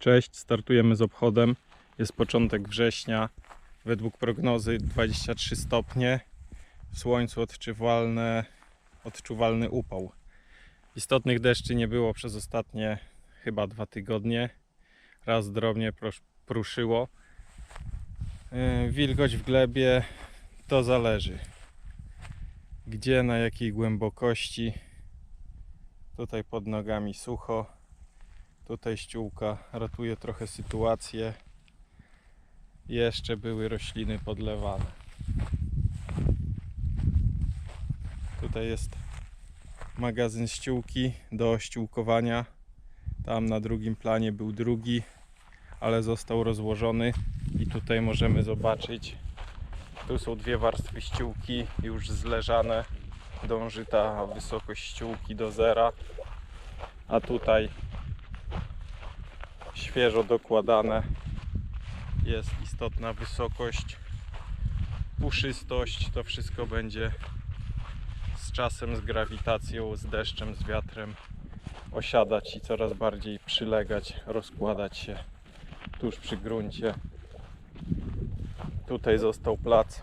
Cześć, startujemy z obchodem. Jest początek września. Według prognozy 23 stopnie. W słońcu odczuwalne, odczuwalny upał. Istotnych deszczy nie było przez ostatnie chyba dwa tygodnie. Raz drobnie pruszyło. Yy, Wilgoć w glebie to zależy. Gdzie, na jakiej głębokości. Tutaj pod nogami sucho. Tutaj ściółka ratuje trochę sytuację. Jeszcze były rośliny podlewane. Tutaj jest magazyn ściółki do ściółkowania. Tam na drugim planie był drugi, ale został rozłożony i tutaj możemy zobaczyć. Tu są dwie warstwy ściółki już zleżane. Dąży ta wysokość ściółki do zera. A tutaj świeżo dokładane. Jest istotna wysokość, puszystość. To wszystko będzie z czasem, z grawitacją, z deszczem, z wiatrem osiadać i coraz bardziej przylegać, rozkładać się tuż przy gruncie. Tutaj został plac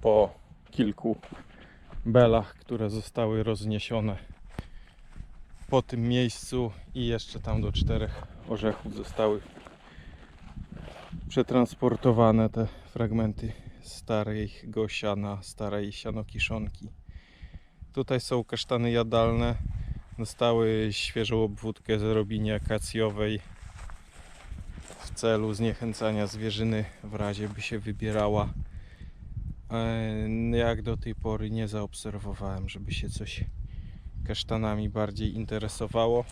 po kilku belach, które zostały rozniesione po tym miejscu i jeszcze tam do czterech orzechów zostały przetransportowane te fragmenty starej siana, starej sianokiszonki. Tutaj są kasztany jadalne. Dostały świeżą obwódkę z robinie akacjowej w celu zniechęcania zwierzyny w razie by się wybierała. E, Jak do tej pory nie zaobserwowałem, żeby się coś kasztanami bardziej interesowało.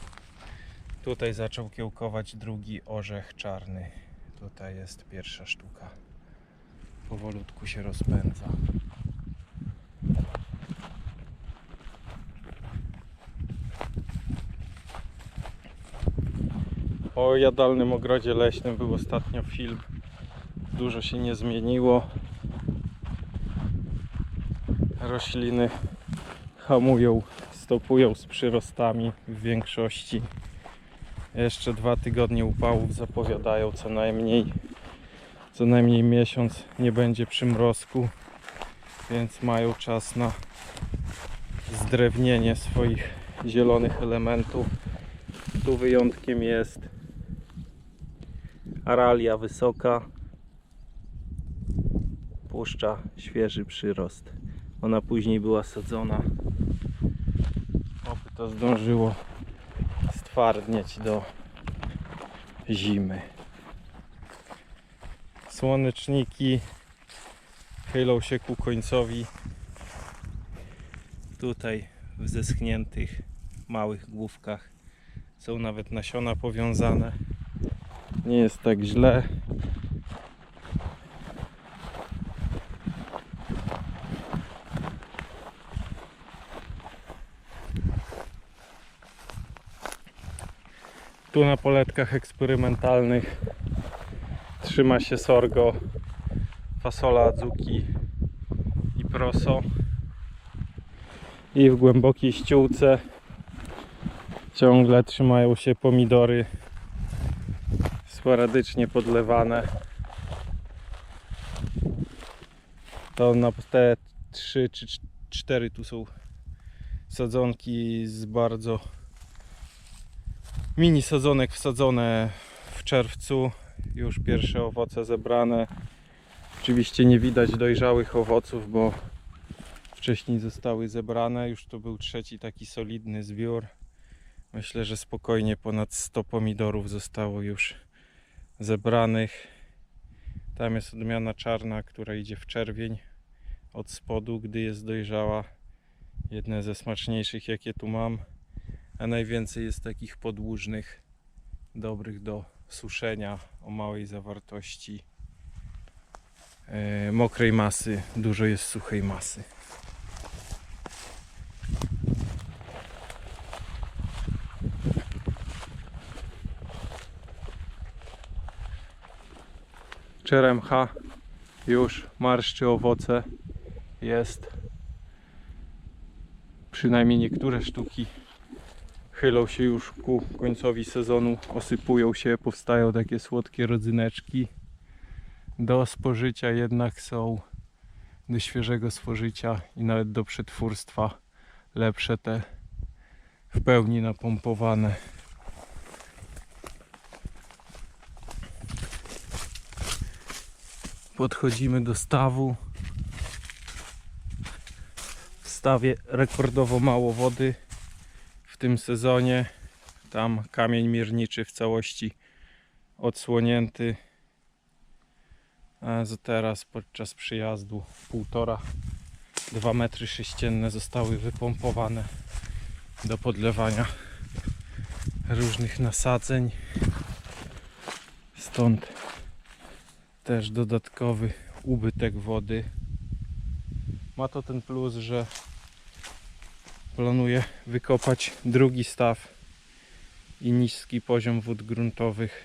Tutaj zaczął kiełkować drugi orzech czarny. Tutaj jest pierwsza sztuka. Powolutku się rozpędza. O jadalnym ogrodzie leśnym był ostatnio film. Dużo się nie zmieniło. Rośliny hamują, stopują z przyrostami w większości. Jeszcze dwa tygodnie upałów zapowiadają co najmniej. Co najmniej miesiąc nie będzie przymrozku, więc mają czas na zdrewnienie swoich zielonych elementów. Tu wyjątkiem jest aralia wysoka. Puszcza świeży przyrost. Ona później była sadzona. To zdążyło stwardnieć do zimy. Słoneczniki chylą się ku końcowi. Tutaj w zeschniętych małych główkach są nawet nasiona powiązane. Nie jest tak źle. Tu na poletkach eksperymentalnych trzyma się sorgo, fasola adzuki i proso. I w głębokiej ściółce ciągle trzymają się pomidory sporadycznie podlewane. To na te 3 czy 4 tu są sadzonki z bardzo mini sadzonek wsadzone w czerwcu. Już pierwsze owoce zebrane. Oczywiście nie widać dojrzałych owoców, bo wcześniej zostały zebrane. Już to był trzeci taki solidny zbiór. Myślę, że spokojnie ponad 100 pomidorów zostało już zebranych. Tam jest odmiana czarna, która idzie w czerwień od spodu, gdy jest dojrzała. Jedne ze smaczniejszych, jakie tu mam. A najwięcej jest takich podłużnych, dobrych do suszenia, o małej zawartości e, mokrej masy. Dużo jest suchej masy. Czeremcha już marszczy owoce. Jest przynajmniej niektóre sztuki chylą się już ku końcowi sezonu, osypują się, powstają takie słodkie rodzyneczki. Do spożycia jednak są do świeżego spożycia i nawet do przetwórstwa lepsze te w pełni napompowane. Podchodzimy do stawu. W stawie rekordowo mało wody tym sezonie. Tam kamień mierniczy w całości odsłonięty. A teraz podczas przyjazdu półtora, dwa metry sześcienne zostały wypompowane do podlewania różnych nasadzeń. Stąd też dodatkowy ubytek wody. Ma to ten plus, że planuję wykopać drugi staw i niski poziom wód gruntowych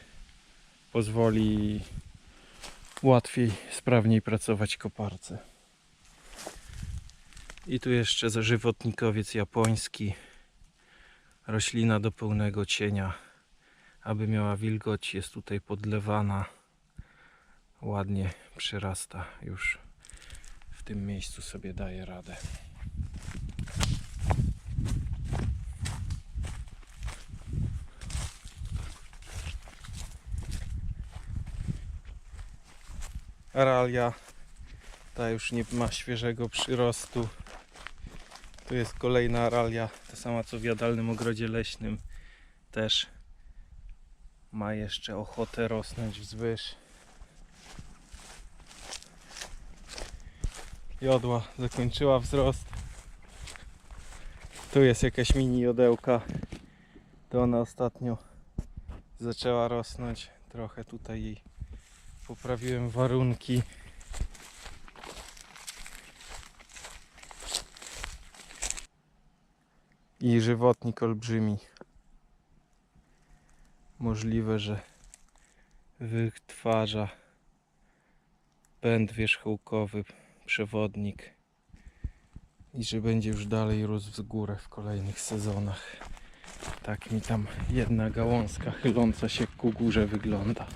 pozwoli łatwiej, sprawniej pracować koparce. I tu jeszcze żywotnikowiec japoński. Roślina do pełnego cienia, aby miała wilgoć, jest tutaj podlewana. Ładnie przyrasta już w tym miejscu sobie daje radę. Aralia ta już nie ma świeżego przyrostu. Tu jest kolejna aralia, ta sama co w jadalnym ogrodzie leśnym. Też ma jeszcze ochotę rosnąć wzwyż. Jodła zakończyła wzrost. Tu jest jakaś mini jodełka. To ona ostatnio zaczęła rosnąć. Trochę tutaj jej poprawiłem warunki. I żywotnik olbrzymi. Możliwe, że wytwarza pęd wierzchołkowy, przewodnik i że będzie już dalej rósł w górę w kolejnych sezonach. Tak mi tam jedna gałązka chyląca się ku górze wygląda.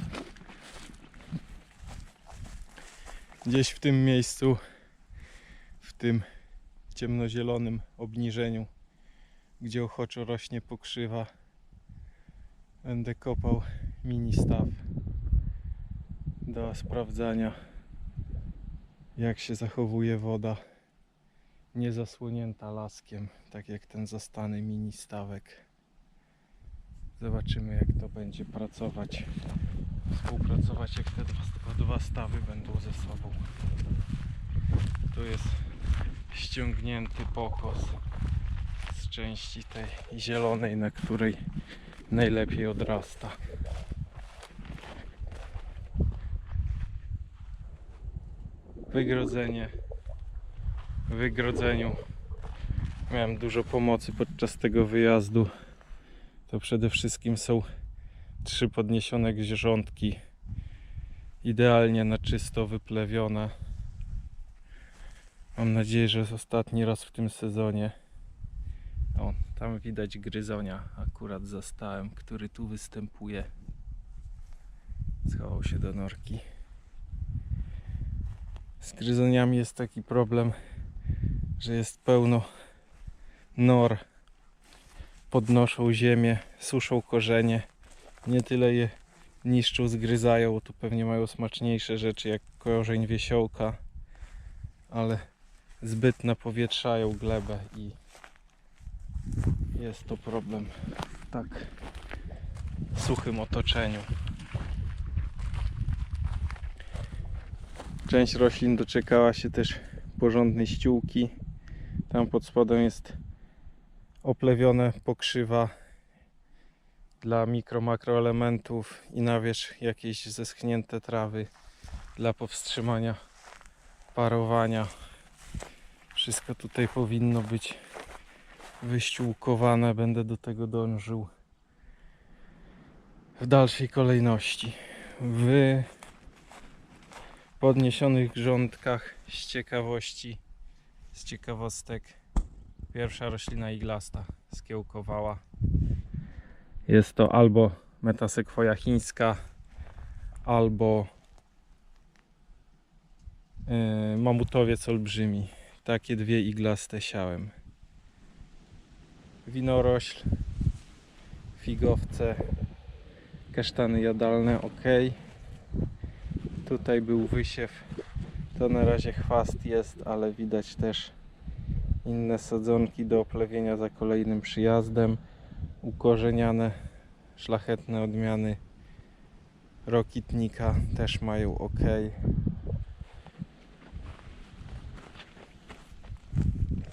Gdzieś w tym miejscu, w tym ciemnozielonym obniżeniu, gdzie ochoczo rośnie pokrzywa, będę kopał mini staw do sprawdzania jak się zachowuje woda niezasłonięta laskiem, tak jak ten zastany mini stawek. Zobaczymy jak to będzie pracować, współpracować jak te dwa, dwa stawy będą ze sobą. Tu jest ściągnięty pokos z części tej zielonej, na której najlepiej odrasta. wygrodzenie wygrodzeniu miałem dużo pomocy podczas tego wyjazdu to przede wszystkim są trzy podniesione grządki idealnie na czysto wyplewione. Mam nadzieję, że jest ostatni raz w tym sezonie. O, tam widać gryzonia akurat zastałem, który tu występuje. Schował się do norki. Z gryzoniami jest taki problem, że jest pełno nor. Podnoszą ziemię, suszą korzenie. Nie tyle je niszczą, zgryzają, tu pewnie mają smaczniejsze rzeczy jak korzeń wiesiołka, ale zbyt napowietrzają glebę i jest to problem w tak suchym otoczeniu. Część roślin doczekała się też porządnej ściółki. Tam pod spodem jest oplewione pokrzywa dla mikro makroelementów i na wierzch jakieś zeschnięte trawy dla powstrzymania parowania. Wszystko tutaj powinno być wyściółkowane. Będę do tego dążył w dalszej kolejności. W podniesionych grządkach z ciekawości, z ciekawostek. Pierwsza roślina iglasta skiełkowała. Jest to albo metasekwoja chińska, albo yy, mamutowiec olbrzymi. Takie dwie iglaste siałem. Winorośl, figowce, kasztany jadalne, ok. Tutaj był wysiew. To na razie chwast jest, ale widać też inne sadzonki do oplewienia za kolejnym przyjazdem. Ukorzeniane, szlachetne odmiany rokitnika też mają ok.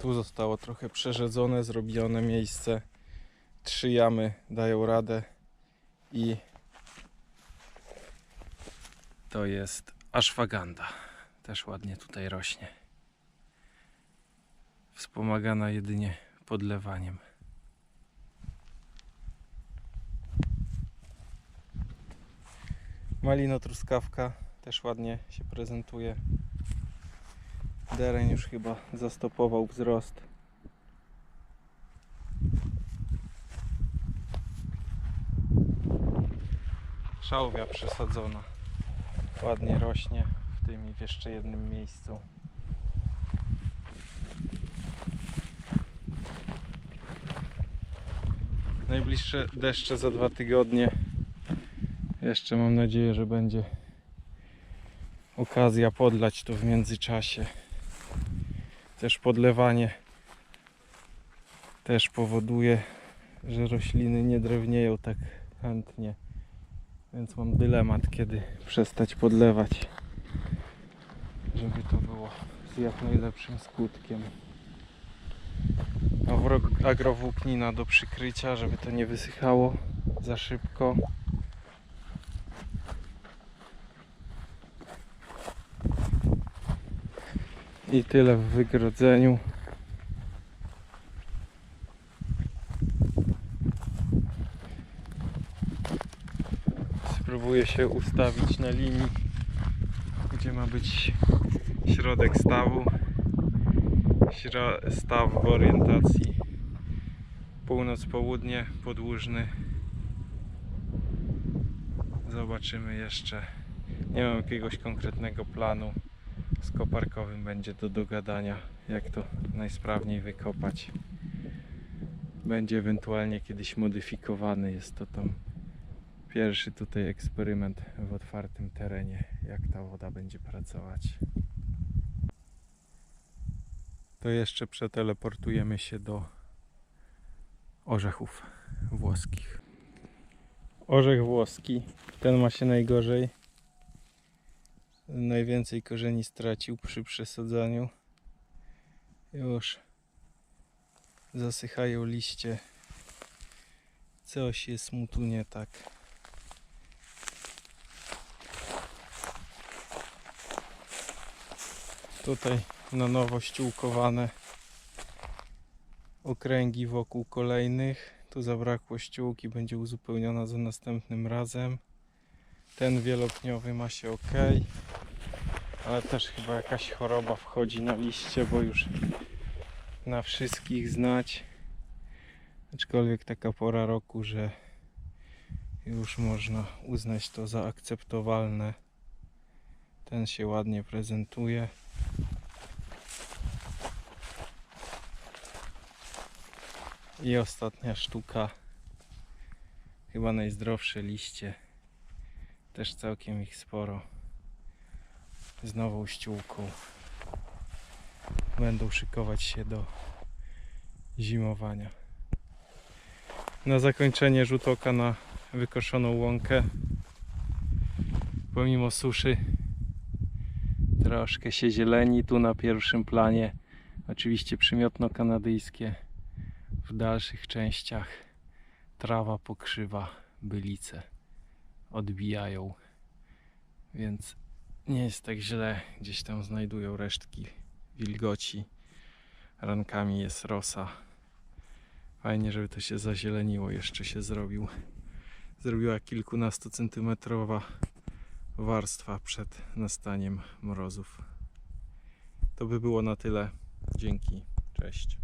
Tu zostało trochę przerzedzone, zrobione miejsce. Trzy jamy dają radę i to jest ashwaganda. Też ładnie tutaj rośnie. Wspomagana jedynie podlewaniem. Malino truskawka też ładnie się prezentuje. Dereń już chyba zastopował wzrost. Szałwia przesadzona. Ładnie rośnie w tym i w jeszcze jednym miejscu. Najbliższe deszcze za dwa tygodnie. Jeszcze mam nadzieję, że będzie okazja podlać to w międzyczasie. Też podlewanie też powoduje, że rośliny nie drewnieją tak chętnie. Więc mam dylemat, kiedy przestać podlewać, żeby to było z jak najlepszym skutkiem. Agrowłóknina do przykrycia, żeby to nie wysychało za szybko. I tyle w wygrodzeniu. Spróbuję się ustawić na linii, gdzie ma być środek stawu. Staw w orientacji północ-południe, podłużny. Zobaczymy jeszcze. Nie mam jakiegoś konkretnego planu. Z koparkowym będzie do dogadania, jak to najsprawniej wykopać. Będzie ewentualnie kiedyś modyfikowany. Jest to tam pierwszy tutaj eksperyment w otwartym terenie, jak ta woda będzie pracować. To jeszcze przeteleportujemy się do orzechów włoskich. Orzech włoski, ten ma się najgorzej. Najwięcej korzeni stracił przy przesadzaniu. Już zasychają liście. Coś jest mu tu nie tak. Tutaj na nowo ściółkowane okręgi wokół kolejnych. Tu zabrakło ściółki, będzie uzupełniona za następnym razem. Ten wielopniowy ma się ok, ale też chyba jakaś choroba wchodzi na liście, bo już na wszystkich znać. Aczkolwiek taka pora roku, że już można uznać to za akceptowalne. Ten się ładnie prezentuje. I ostatnia sztuka. Chyba najzdrowsze liście. Też całkiem ich sporo. Z nową ściółką. Będą szykować się do zimowania. Na zakończenie rzut oka na wykoszoną łąkę. Pomimo suszy troszkę się zieleni. Tu na pierwszym planie oczywiście przymiotno kanadyjskie w dalszych częściach trawa pokrzywa bylice odbijają. Więc nie jest tak źle gdzieś tam znajdują resztki wilgoci. Rankami jest rosa. Fajnie żeby to się zazieleniło jeszcze się zrobił. Zrobiła kilkunastocentymetrowa warstwa przed nastaniem mrozów. To by było na tyle. Dzięki. Cześć